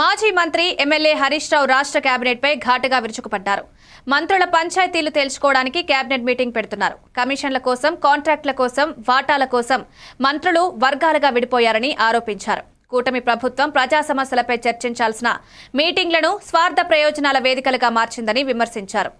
మాజీ మంత్రి ఎమ్మెల్యే హరీష్ రావు రాష్ట్ర కేబినెట్ పై ఘాటుగా విరుచుకుపడ్డారు. మంత్రుల పంచాయతీలు తేల్చుకోవడానికి కేబినెట్ మీటింగ్ పెడుతున్నారు. కమిషన్ల కోసం కాంట్రాక్టుల కోసం వాటాల కోసం మంత్రులు వర్గాలుగా విడిపోయారని ఆరోపించారు. కూటమి ప్రభుత్వం ప్రజా సమస్యలపై చర్చించాల్సిన మీటింగ్లను స్వార్థ ప్రయోజనాల వేదికలుగా మార్చిందని విమర్శించారు.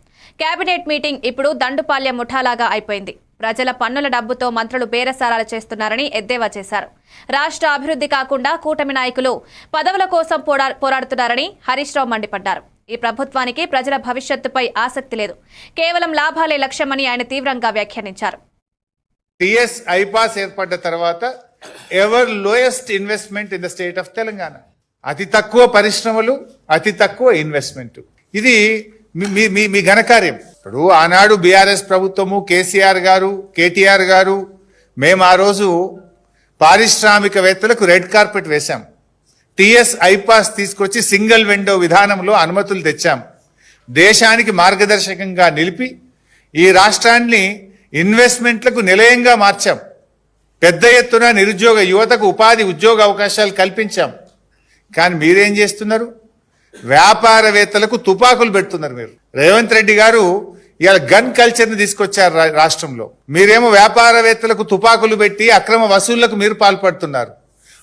కేబినెట్ మీటింగ్ ఇప్పుడు దండుపాల్య ముఠాలాగా అయిపోయింది. ప్రజల పన్నుల డబ్బుతో మంత్రులు బేరసారాలు చేస్తున్నారని ఎద్దేవా చేశారు. రాష్ట్ర అభివృద్ధి కాకుండా కూటమి నాయకులు పదవుల కోసం పోరా- పోరాడుతున్నారని హరీష్ రావు మండిపడ్డారు. ఈ ప్రభుత్వానికి ప్రజల భవిష్యత్తుపై ఆసక్తి లేదు. కేవలం లాభాలే లక్ష్యమని ఆయన తీవ్రంగా వ్యాఖ్యానించారు. టిఎస్ ఐపాస్ ఏర్పడ్డ తర్వాత ever lowest investment in the state of Telangana. అతి తక్కువ పరిశ్రమలు అతి తక్కువ ఇన్వెస్ట్మెంట్. ఇది మీ మీ మీ ఘనకార్యం. ఇప్పుడు ఆనాడు బీఆర్ఎస్ ప్రభుత్వము కేసీఆర్ గారు కేటీఆర్ గారు మేము ఆ రోజు పారిశ్రామికవేత్తలకు రెడ్ కార్పెట్ వేశాం. టిఎస్ ఐపాస్ తీసుకొచ్చి సింగిల్ విండో విధానంలో అనుమతులు తెచ్చాం. దేశానికి మార్గదర్శకంగా నిలిపి ఈ రాష్ట్రాన్ని ఇన్వెస్ట్మెంట్లకు నిలయంగా మార్చాం. పెద్ద ఎత్తున నిరుద్యోగ యువతకు ఉపాధి ఉద్యోగ అవకాశాలు కల్పించాం. కానీ మీరేం చేస్తున్నారు? వ్యాపారవేత్తలకు తుపాకులు పెడుతున్నారు మీరు. రేవంత్ రెడ్డి గారు ఇవాళ గన్ కల్చర్ని తీసుకొచ్చారు రా- రాష్ట్రంలో. మీరేమో వ్యాపారవేత్తలకు తుపాకులు పెట్టి అక్రమ వసూళ్ళకు మీరు పాల్పడుతున్నారు.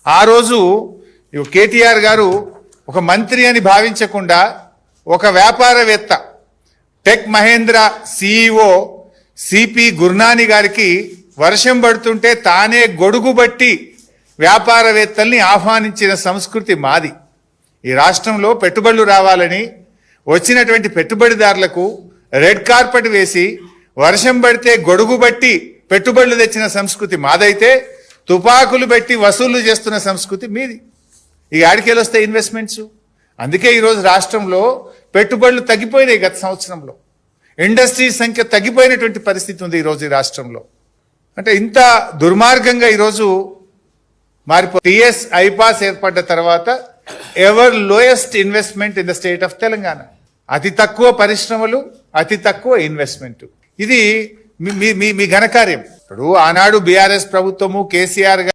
ఆ రోజు కేటీఆర్ గారు ఒక మంత్రి అని భావించకుండా ఒక వ్యాపారవేత్త Tech Mahindra CEO C P Gurnani గారికి వర్షం పడుతుంటే తానే గొడుగు బట్టి వ్యాపారవేత్తల్ని ఆహ్వానించిన సంస్కృతి మాది. ఈ రాష్ట్రంలో పెట్టుబడులు రావాలని వచ్చినటువంటి పెట్టుబడిదారులకు రెడ్ కార్పెట్ వేసి వర్షం పడితే గొడుగు బట్టి పెట్టుబడులు తెచ్చిన సంస్కృతి మాదైతే తుపాకులు పెట్టి వసూళ్ళు చేస్తున్న సంస్కృతి మీది. ఈ ఆడికేలు వస్తాయి ఇన్వెస్ట్మెంట్స్ అందుకే ఈరోజు రాష్ట్రంలో పెట్టుబడులు తగ్గిపోయినాయి గత సంవత్సరంలో. ఇండస్ట్రీ సంఖ్య తగ్గిపోయినటువంటి పరిస్థితి ఉంది ఈరోజు ఈ రాష్ట్రంలో. అంటే ఇంత దుర్మార్గంగా ఈరోజు మారిపో టిఎస్ ఐపాస్ ఏర్పడ్డ తర్వాత ever lowest investment in the state of Telangana. అతి తక్కువ పరిశ్రమలు అతి తక్కువ ఇన్వెస్ట్మెంట్ ఇది మీ- మీ మీ ఘనకార్యం. ఇప్పుడు ఆనాడు బీఆర్ఎస్ ప్రభుత్వము కేసీఆర్ గారు